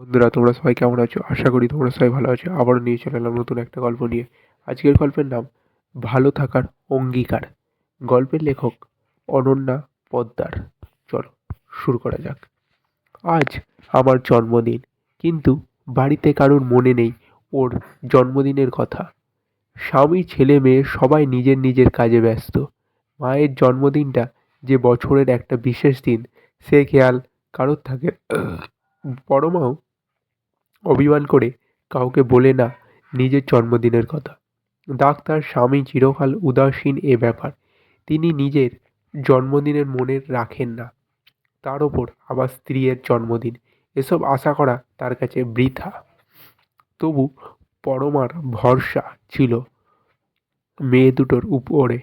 বন্ধুরা, তোমরা সবাই কেমন আছো? আশা করি তোমরা সবাই ভালো আছো। আবারও নিয়ে চলে এলাম নতুন একটা গল্প নিয়ে। আজকের গল্পের নাম, ভালো থাকার অঙ্গীকার। গল্পের লেখক অনন্যা পদ্মার চলো, শুরু করা যাক। আজ আমার জন্মদিন, কিন্তু বাড়িতে কারোর মনে নেই ওর জন্মদিনের কথা। স্বামী, ছেলে, মেয়ে সবাই নিজের নিজের কাজে ব্যস্ত। মায়ের জন্মদিনটা যে বছরের একটা বিশেষ দিন, সে খেয়াল কারোর থাকে বড় মাও অভিমান করে কাউকে বলে না নিজের জন্মদিনের কথা। ডাক্তার স্বামী চিরকাল উদাসীন এ ব্যাপার। তিনি নিজের জন্মদিনের মনে রাখেন না। তার ওপর আবার স্ত্রীয়ের জন্মদিন। এসব আশা করা তার কাছে বৃথা। তবু পরমার ভরসা ছিল মেয়ে দুটোর উপরে।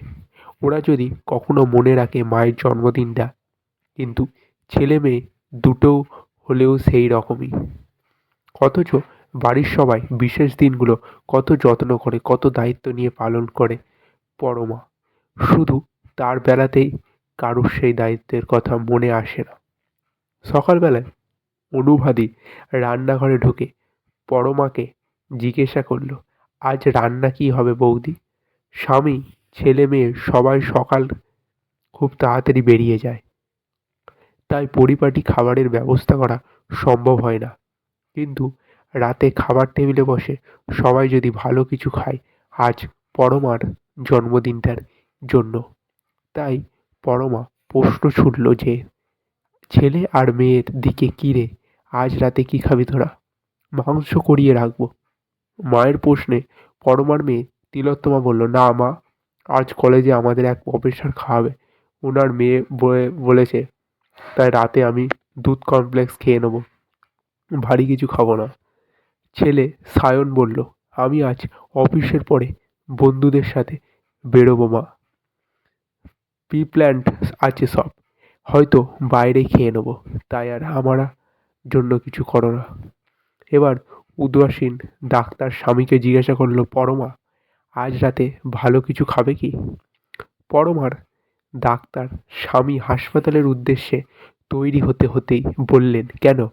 ওরা যদি কখনো মনে রাখে মায়ের জন্মদিনটা, কিন্তু ছেলে মেয়ে দুটো হলেও সেই রকমই। অথচ বাড়ির সবাই বিশেষ দিনগুলো কত যত্ন করে, কত দায়িত্ব নিয়ে পালন করে। পরমা, শুধু তার বেলাতেই কারুর সেই দায়িত্বের কথা মনে আসে না। সকালবেলায় অনুভাদি রান্নাঘরে ঢুকে পরমাকে জিজ্ঞাসা করল, আজ রান্না কি হবে বৌদি? স্বামী, ছেলে মেয়ে সবাই সকাল খুব তাড়াতাড়ি বেরিয়ে যায়। তাই পরিপাটি খাবারের ব্যবস্থা করা সম্ভব হয় না। কিন্তু রাতে খাবার টেবিলে বসে সবাই যদি ভালো কিছু খায়, আজ পরমার জন্মদিনটার জন্য। তাই পরমা প্রশ্ন ছুটল যে, ছেলে আর মেয়ের দিকে কী রে? আজ রাতে কী খাবি তোরা? মাংস করিয়ে রাখব। মায়ের প্রশ্নে পরমার মেয়ে তিলোত্তমা বলল, না মা, আজ কলেজে আমাদের এক প্রফেসর খাওয়াবে। ওনার মেয়ে বলে, বলেছে, তাই রাতে আমি দুধ কমপ্লেক্স খেয়ে নেব। ভারী কিছু খাব না। ছেলে সায়ন বলল, আমি আজ অফিসের পরে বন্ধুদের সাথে বেরোবো মা। প্রি প্ল্যান্ড আছে সব। হয়তো বাইরে খেয়ে নেব। তাই আর আমার জন্য কিছু করো না। এবার উদাসীন ডাক্তার স্বামীকে জিজ্ঞাসা করল, পরমা, আজ রাতে ভালো কিছু খাবে কি? পরমার ডাক্তার স্বামী হাসপাতালের উদ্দেশ্যে তৈরি হতে হতেই বললেন, কেন?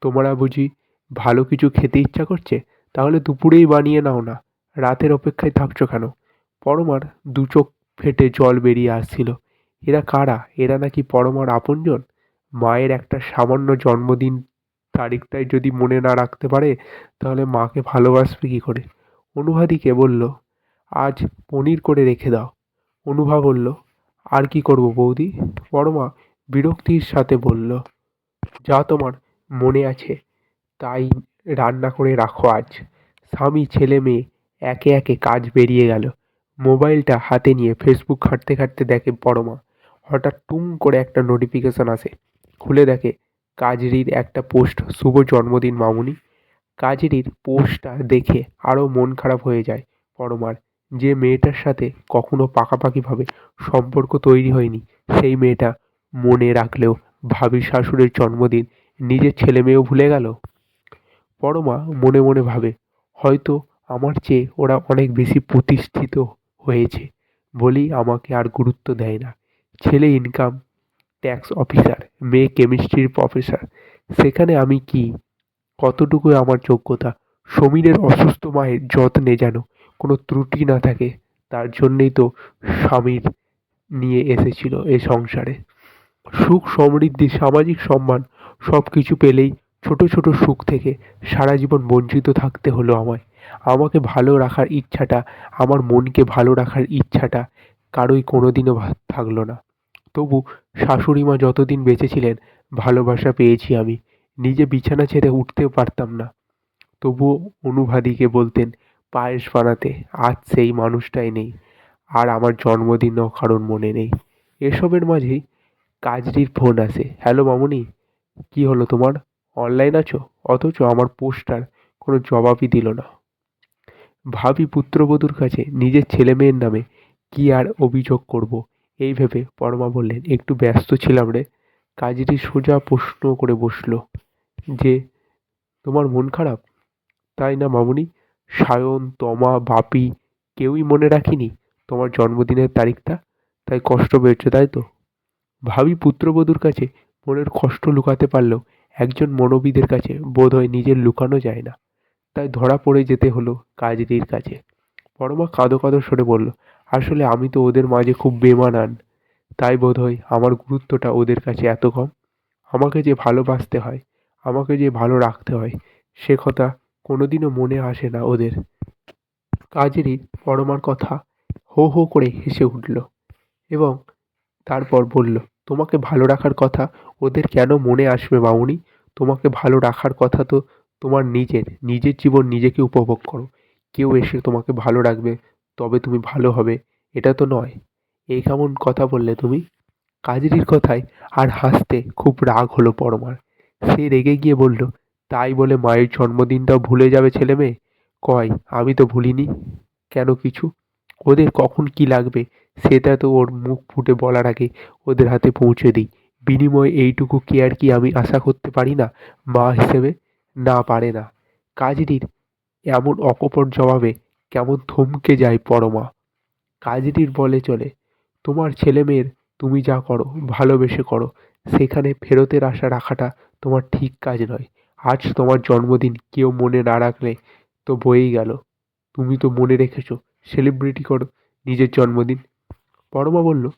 তোমরা বুঝি ভালো কিছু খেতে ইচ্ছা করছে? তাহলে দুপুরেই বানিয়ে নাও না। রাতের অপেক্ষায় থাকছো কেন? পরমার দু চোখ ফেটে জল বেরিয়ে আসছিল। এরা কারা? এরা নাকি পরমার আপনজন? মায়ের একটা সামান্য জন্মদিন তারিখটাই যদি মনে না রাখতে পারে, তাহলে মাকে ভালোবাসবে কী করে? অনুভাদিকে বলল, আজ পনির করে রেখে দাও। অনুভা বলল, আর কি করব বৌদি? পরমা বিরক্তির সাথে বলল, যা তোমার মনে আছে। তাই রান্না করে রাখো আজ। স্বামী, ছেলে, মেয়ে একে একে কাজ বেরিয়ে গেল। মোবাইলটা হাতে নিয়ে ফেসবুক ঘাঁটতে ঘাঁটতে দেখে পরমা। হঠাৎ টুং করে একটা নোটিফিকেশন আসে। খুলে দেখে কাজরির একটা পোস্ট শুভ জন্মদিন মামুনি। কাজরির পোস্টটা দেখে আরও মন খারাপ হয়ে যায় পরমার। যে মেয়েটার সাথে কখনো পাকাপাকিভাবে সম্পর্ক তৈরি হয়নি, সেই মেয়েটা মনে রাখলেও ভাবি শাশুড়ির জন্মদিন নিজের ছেলে মেয়েও ভুলে গেল? পরমা মনে মনে ভাবে, হয়তো আমার চেয়ে ওরা অনেক বেশি প্রতিষ্ঠিত হয়েছে বলেই আমাকে আর গুরুত্ব দেয় না। ছেলে ইনকাম ট্যাক্স অফিসার মেয়ে কেমিস্ট্রির প্রফেসর সেখানে আমি কি? কতটুকু আমার যোগ্যতা? সমীরের অসুস্থ মায়ের যত্নে যেন কোনো ত্রুটি না থাকে, তার জন্যেই তো স্বামীর নিয়ে এসেছিল এ সংসারে। সুখ সমৃদ্ধি, সামাজিক সম্মান সব কিছু পেলেই ছোট ছোট সুখ থেকে সারা জীবন বঞ্চিত থাকতে হলো আমায়। আমাকে ভালো রাখার ইচ্ছাটা, আমার মনকে ভালো রাখার ইচ্ছাটা কারোই কোনো দিনও থাকল না। তবু শাশুড়ি মা যতদিন বেঁচে ছিলেন, ভালোবাসা পেয়েছি আমি। নিজে বিছানা ছেড়ে উঠতেও পারতাম না। তবুও অনুভাদিকে বলতেন, পায়েস বানাতে আজ সেই মানুষটাই নেই। আর আমার জন্মদিনও কারোর মনে নেই। এসবের মাঝেই কাজরির ফোন আসে। হ্যালো মামুনি কী হলো তোমার? অনলাইন আছো? অথচ আমার পোস্টার কোনো জবাবই দিল না। ভাবি পুত্রবধূর কাছে নিজের ছেলে মেয়ের নামে কি আর অভিযোগ করব? এই ভেবে পরমা বললেন, একটু ব্যস্ত ছিলাম রে। কাজটি সোজা প্রশ্ন করে বসল যে, তোমার মন খারাপ? তাই না মামুনি, সায়ন, তমা, বাপি কেউই মনে রাখিনি তোমার জন্মদিনের তারিখটা? তাই কষ্ট পেয়েছ তাই তো? ভাবি পুত্রবধূর কাছে মনের কষ্ট লুকাতে পারলেও একজন মনোবিদের কাছে বোধহয় নিজের লুকানো যায় না। তাই ধরা পড়ে যেতে হলো কাজরির কাছে। পরমা কাঁদো কাঁদো সরে বলল, আসলে আমি তো ওদের মাঝে খুব বেমানান। তাই বোধহয় আমার গুরুত্বটা ওদের কাছে এত কম। আমাকে যে ভালোবাসতে হয়, আমাকে যে ভালো রাখতে হয়, সে কথা কোনোদিনও মনে আসে না ওদের। কাজেরই পরমার কথা হো হো করে হেসে উঠল এবং তারপর বলল তোমাকে ভালো রাখার কথা ওদের কেন মনে আসবে মামুনি? তোমাকে ভালো রাখার কথা তো তোমার নিজের নিজের জীবন নিজেকে উপভোগ করো। কেউ এসে তোমাকে ভালো রাখবে, তবে তুমি ভালো হবে, এটা তো নয়। এই কেমন কথা বললে তুমি? কাজরির কথায় আর হাসতে খুব রাগ হলো পরমার। সে রেগে গিয়ে বলল, তাই বলে মায়ের জন্মদিনটাও ভুলে যাবে ছেলে মেয়ে কয়, আমি তো ভুলিনি। কেন কিছু? ওদের কখন কি লাগবে, সেটা তো ওর মুখ ফুটে বলার আগে ওদের হাতে পৌঁছে দিই। বিনিময়ে এইটুকু কেয়ার কি আমি আশা করতে পারি না? মা হিসেবে না পারে না। কাজরির এমন অকপট জবাবে কেমন থমকে যায় পরমা। কাজরির বলে চলে, তোমার ছেলে মেয়ের তুমি যা করো, ভালোবেসে করো, সেখানে ফেরতের আশা রাখাটা তোমার ঠিক কাজ নয়। আজ তোমার জন্মদিন, কেউ মনে না রাখলে তো বয়েই গেল। তুমি তো মনে রেখেছো সেলিব্রিটি করো, নিজের জন্মদিন। পরমা বলল,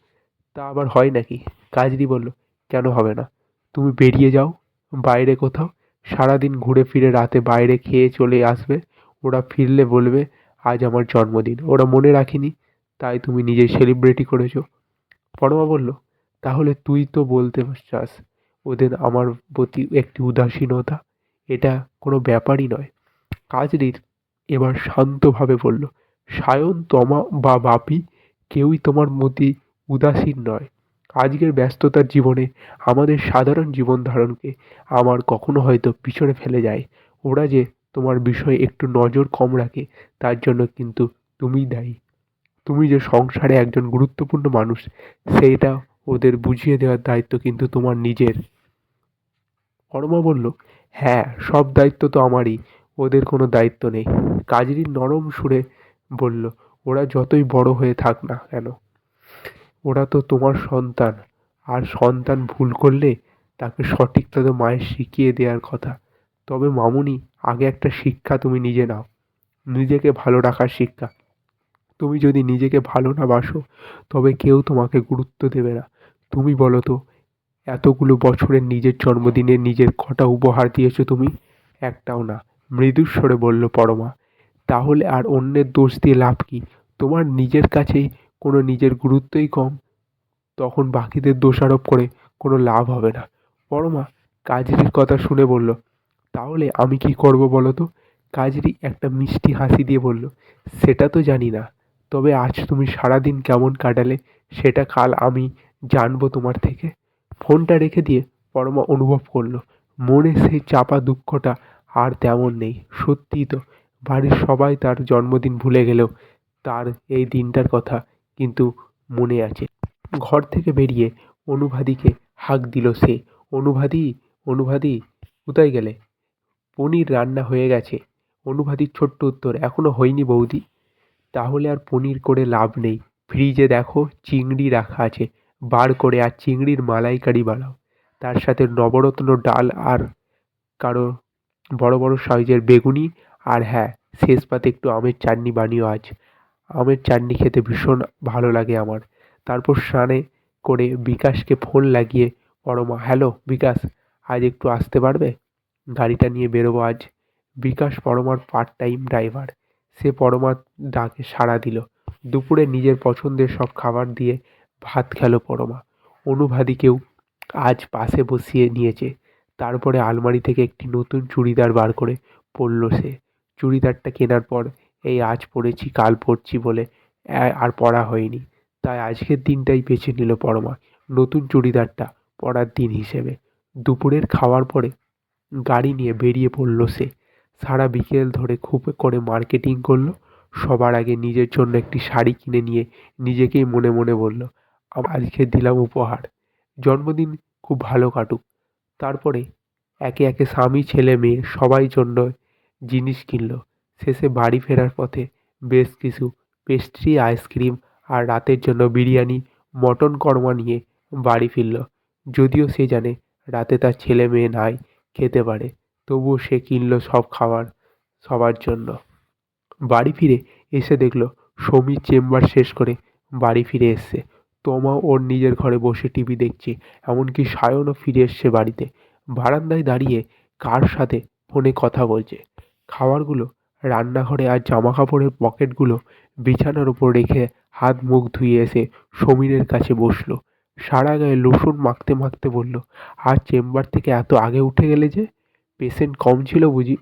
তা আবার হয় নাকি? কাজরি বলল, কেন হবে না। তুমি বেরিয়ে যাও, বাইরে কোথাও। সারাদিন ঘুরে ফিরে, রাতে বাইরে খেয়ে চলে আসবে। ওরা ফিরলে বলবে, আজ আমার জন্মদিন ওরা মনে রাখিনি, তাই তুমি নিজে সেলিব্রিটি করেছ। পরমা বলল, তাহলে তুই তো বলতে চাস, ওদের আমার প্রতি একটি উদাসীনতা। এটা কোনো ব্যাপারই নয়। কাজরির এবার শান্তভাবে বলল সায়ন, তমা বা বাপি কেউই তোমার প্রতি উদাসীন নয়। আজকের ব্যস্ততার জীবনে আমাদের সাধারণ জীবন ধারণকে আমার কখনো হয়তো পিছনে ফেলে যায়। ওরা যে তোমার বিষয়ে একটু নজর কম রাখে, তার জন্য কিন্তু তুমিই দায়ী। তুমি যে সংসারে একজন গুরুত্বপূর্ণ মানুষ, সেইটা ওদের বুঝিয়ে দেওয়ার দায়িত্ব কিন্তু তোমার নিজের। পরমা বলল হ্যাঁ সব দায়িত্ব তো আমারই, ওদের কোনো দায়িত্ব নেই। কাজরি নরম সুরে বলল, ওরা যতই বড় হয়ে থাক না কেন, ওরা তো তোমার সন্তান। আর সন্তান ভুল করলে তাকে সঠিকভাবে মায়ের শিখিয়ে দেওয়ার কথা। তবে মামুনি, আগে একটা শিক্ষা তুমি নিজে নাও। নিজেকে ভালো রাখার শিক্ষা। তুমি যদি নিজেকে ভালো না বাসো, তবে কেউ তোমাকে গুরুত্ব দেবে না। তুমি বলো তো, এতগুলো বছরের নিজের জন্মদিনে নিজের কটা উপহার দিয়েছ তুমি? একটাও না। মৃদুস্বরে বলল পরমা তাহলে আর অন্যের দোষ দিয়ে লাভ কি? তোমার নিজের কাছেই কোনো নিজের গুরুত্বই কম। তখন বাকিদের দোষারোপ করে কোনো লাভ হবে না। পরমা কাজরির কথা শুনে বলল, তাহলে আমি কি করব বলো তো কাজরি একটা মিষ্টি হাসি দিয়ে বলল, সেটা তো জানি না। তবে আজ তুমি সারাদিন কেমন কাটালে সেটা কাল আমি জানব তোমার থেকে। ফোনটা রেখে দিয়ে পরমা অনুভব করল, মনে সেই চাপা দুঃখটা আর তেমন নেই। সত্যিই তো বাড়ির সবাই তার জন্মদিন ভুলে গেলেও তার এই দিনটার কথা কিন্তু মনে আছে। ঘর থেকে বেরিয়ে অনুভাদিকে হাঁক দিল সে, অনুভাদি অনুভাদি, কোথায় গেলে? পনির রান্না হয়ে গেছে। অনুভাদির ছোট্ট উত্তর এখনও হয়নি বৌদি। তাহলে আর পনির করে লাভ নেই। ফ্রিজে দেখো, চিংড়ি রাখা আছে। বার করে আর চিংড়ির মালাইকারি বানাও। তার সাথে নবরত্ন ডাল আর কারও বড় বড় সাইজের বেগুনি আর হ্যাঁ শেষ পাতে একটু আমের চাটনি বানিও আজ। আমের চাটনি খেতে ভীষণ ভালো লাগে আমার। তারপর স্নানে করে বিকাশকে ফোন লাগিয়ে পরমা হ্যালো বিকাশ, আজ একটু আসতে পারবে? গাড়িটা নিয়ে বেরোবো আজ। Bikash Parmar part time driver সে পরমার ডাকে সাড়া দিল। দুপুরে নিজের পছন্দের সব খাবার দিয়ে ভাত খেলো পরমা। অনুভাদিকেও আজ পাশে বসিয়ে নিয়েছে। তারপরে আলমারি থেকে একটি নতুন চুড়িদার বার করে পরল সে। চুড়িদারটা কেনার পর, এই আজ পরেছি, কাল পরছি বলে আর পরা হয়নি। তাই আজকের দিনটাই বেছে নিল পরমা, নতুন চুড়িদারটা পরার দিন হিসেবে। দুপুরের খাওয়ার পরে গাড়ি নিয়ে বেরিয়ে পড়ল সে। সারা বিকেল ধরে খুব করে মার্কেটিং করল, সবার আগে নিজের জন্য একটি শাড়ি কিনে নিয়ে নিজেকেই মনে মনে বলল, আজকে দিলাম উপহার। জন্মদিন খুব ভালো কাটুক। তারপরে একে একে স্বামী, ছেলে, মেয়ে সবাই জন্য জিনিস কিনল। শেষে বাড়ি ফেরার পথে বেশ কিছু পেস্ট্রি আইসক্রিম আর রাতের জন্য বিরিয়ানি, মটন কর্মা নিয়ে বাড়ি ফিরল। যদিও সে জানে রাতে তার ছেলে মেয়ে নাই, খেতে পারে। তবুও সে কিনল সব খাবার সবার জন্য। বাড়ি ফিরে এসে দেখল সমীর চেম্বার শেষ করে বাড়ি ফিরে এসছে। তোমা ওর নিজের ঘরে বসে টিভি দেখছে, এমনকি সায়নও ফিরে এসছে বাড়িতে। বারান্দায় দাঁড়িয়ে কার সাথে ফোনে কথা বলছে? খাবারগুলো, রান্নাঘরে আর জামা কাপড়ের পকেটগুলো বিছানার উপর রেখে হাত মুখ ধুয়ে এসে সমীরের কাছে বসল। সারা গায়ে লোশন মাখতে মাখতে বলল আর চেম্বার থেকে এত আগে উঠে গেলে যে? পেশেন্ট কম ছিল বুঝি?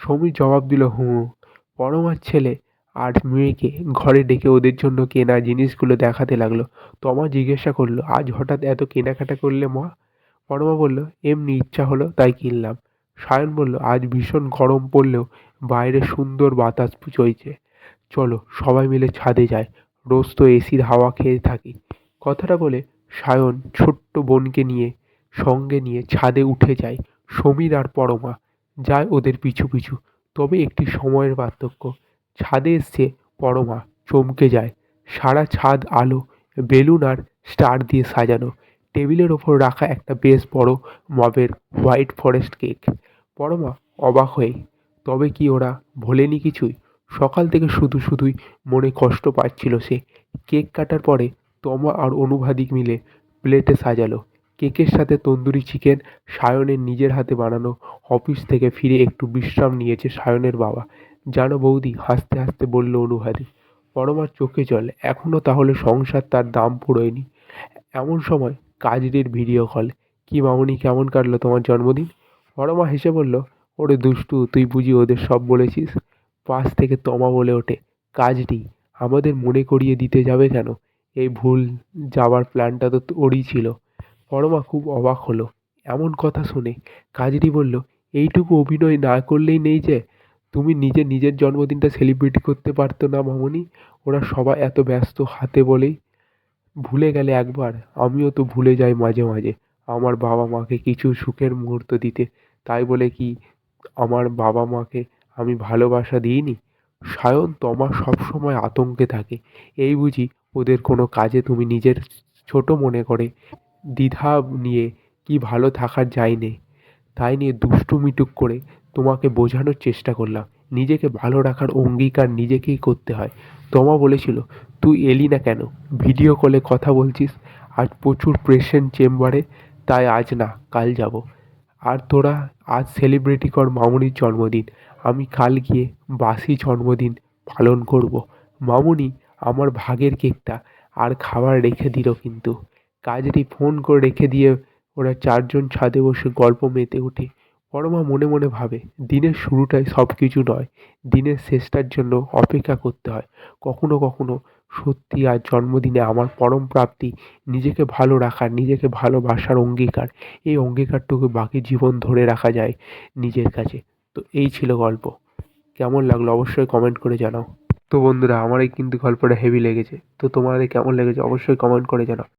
সমীর জবাব দিল, হুঁ পরমার ছেলে আর মেয়েকে ঘরে ডেকে ওদের জন্য কেনা জিনিসগুলো দেখাতে লাগল। তমা জিজ্ঞাসা করল, আজ হঠাৎ এত কেনাকাটা করলে মা? পরমা বলল, এমনি ইচ্ছা হলো তাই কিনলাম। সায়ন বলল, আজ ভীষণ গরম পড়লেও বাইরে সুন্দর বাতাস চলছে। চলো সবাই মিলে ছাদে যাই। রোজ তো এসির হাওয়া খেয়ে থাকি। কথাটা বলে সায়ন ছোট্ট বোনকে নিয়ে সঙ্গে নিয়ে ছাদে উঠে যায় সমীর আর পরমা। যায় ওদের পিছু পিছু। তবে একটি সময়ের পার্থক্য। ছাদে এসছে পরমা চমকে যায়। সারা ছাদ আলো, বেলুন আর স্টার দিয়ে সাজানো। টেবিলের ওপর রাখা একটা বেশ বড় মবের হোয়াইট ফরেস্ট কেক। পরমা অবাক হয়ে, তবে কি ওরা ভোলেনি কিছুই? সকাল থেকে শুধু শুধুই মনে কষ্ট পাচ্ছিল সে। কেক কাটার পরে তমা আর অনুভাদিক মিলে প্লেটে সাজালো। কেকের সাথে তন্দুরি চিকেন, সায়নের নিজের হাতে বানানো অফিস থেকে ফিরে একটু বিশ্রাম নিয়েছে সায়নের বাবা। জানো বৌদি, হাসতে হাসতে বলল অনুভাদিক, পরমার চোখে জল এখনও তাহলে সংসার তার দাম পুরোয়নি। এমন সময় কাজরির ভিডিও কল কি মামনি, কেমন কাটলো তোমার জন্মদিন? পরমা হেসে বলল, ওরে দুষ্টু, তুই বুঝি ওদের সব বলেছিস? পাশ থেকে তমা বলে ওঠে, কাজটি আমাদের মনে করিয়ে দিতে যাবে কেন? এই ভুল যাওয়ার প্ল্যানটা তো ওরই ছিল। পরমা খুব অবাক হলো, এমন কথা শুনে কাজরি বলল, এইটুকু অভিনয় না করলেই নেই যে? তুমি নিজে নিজের জন্মদিনটা সেলিব্রেট করতে পারতো না মামনি? ওরা সবাই এত ব্যস্ত হাতে বলেই? ভুলে গেলে একবার, আমিও তো ভুলে যাই মাঝে মাঝে, আমার বাবা মাকে কিছু সুখের মুহূর্ত দিতে। তাই বলে কি, আমার বাবা মাকে আমি ভালোবাসা দিইনি? সায়ন, তমা সবসময় আতঙ্কে থাকে। এই বুঝি ওদের কোনো কাজে তুমি নিজের ছোট মনে করে দ্বিধা নিয়ে কি ভালো থাকার যায় নেই তাই নিয়ে দুষ্টু মিটুক করে তোমাকে বোঝানোর চেষ্টা করলাম। নিজেকে ভালো রাখার অঙ্গীকার নিজেকেই করতে হয়। তোমা বলেছিল, তুই এলি না কেন? ভিডিও কলে কথা বলছিস? আজ প্রচুর পেশেন্ট চেম্বারে তাই আজ না, কাল যাব। আর তোরা আজ সেলিব্রিটি কর মামুনির জন্মদিন। আমি কাল গিয়ে বাসি জন্মদিন পালন করব। মামুনি আমার ভাগের কেকটা আর খাবার রেখে দিল কিন্তু। কাজটি ফোন করে রেখে দিয়ে ওরা চারজন ছাদে বসে গল্প মেতে ওঠে পরমা মনে মনে ভাবে, দিনের শুরুটাই সব কিছু নয়, দিনের শেষটার জন্য অপেক্ষা করতে হয়। কখনো কখনো সত্যি আজ জন্মদিনে আমার পরম প্রাপ্তি নিজেকে ভালো রাখার, নিজেকে ভালোবাসার অঙ্গীকার। এই অঙ্গীকারটুকু বাকি জীবন ধরে রাখা যায় নিজের কাছে। তো এই ছিল গল্প। কেমন লাগল অবশ্যই কমেন্ট করে জানাও। তো বন্ধুরা আমার এই কিন্তু গল্পটা হেভি লেগেছে। তো তোমাদের কেমন লেগেছে অবশ্যই কমেন্ট করে জানাও।